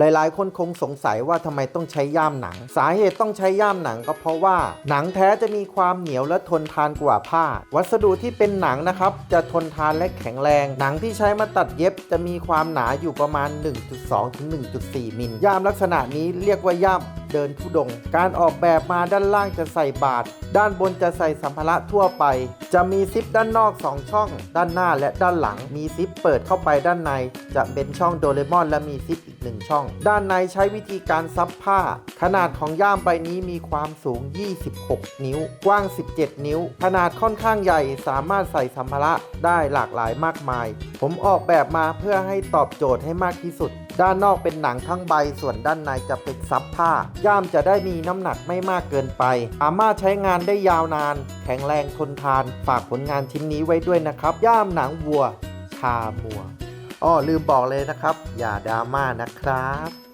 หลายๆ คนคงสงสัยว่าทำไมต้องใช้ย่ามหนัง สาเหตุต้องใช้ย่ามหนังก็เพราะว่า หนังแท้จะมีความเหนียวและทนทานกว่าผ้า วัสดุที่เป็นหนังนะครับ จะทนทานและแข็งแรง หนังที่ใช้มาตัดเย็บจะมีความหนาอยู่ประมาณ 1.2ถึง1.4 มิลย่ามลักษณะนี้เรียกว่าย่าม เดินทุดง การออกแบบมาด้านล่างจะใส่บาทด้านบนจะใส่สัมภาระทั่วไป จะมีซิปด้านนอก 2 ช่อง ด้านหน้าและด้านหลัง มีซิปเปิดเข้าไปด้านใน จะเป็นช่องโดเรมอนและมีซิปอีกหนึ่งช่อง ด้านในใช้วิธีการซับผ้า ขนาดของย่ามใบนี้มีความสูง 26 นิ้ว กว้าง 17 นิ้ว ขนาดค่อนข้างใหญ่สามารถใส่สัมภาระได้หลากหลายมากมาย ผมออกแบบมาเพื่อให้ตอบโจทย์ให้มากที่สุด ด้านนอกเป็นหนังทั้งใบ ส่วนด้านในจะเป็นซับผ้า ย่ามจะได้มีน้ำหนักไม่มากเกินไป สามารถใช้งานได้ยาวนาน แข็งแรงทนทาน ฝากผลงานชิ้นนี้ไว้ด้วยนะครับ ย่ามหนังวัว ชามัวอ้อลืมบอกเลยนะครับ อย่าดราม่านะครับ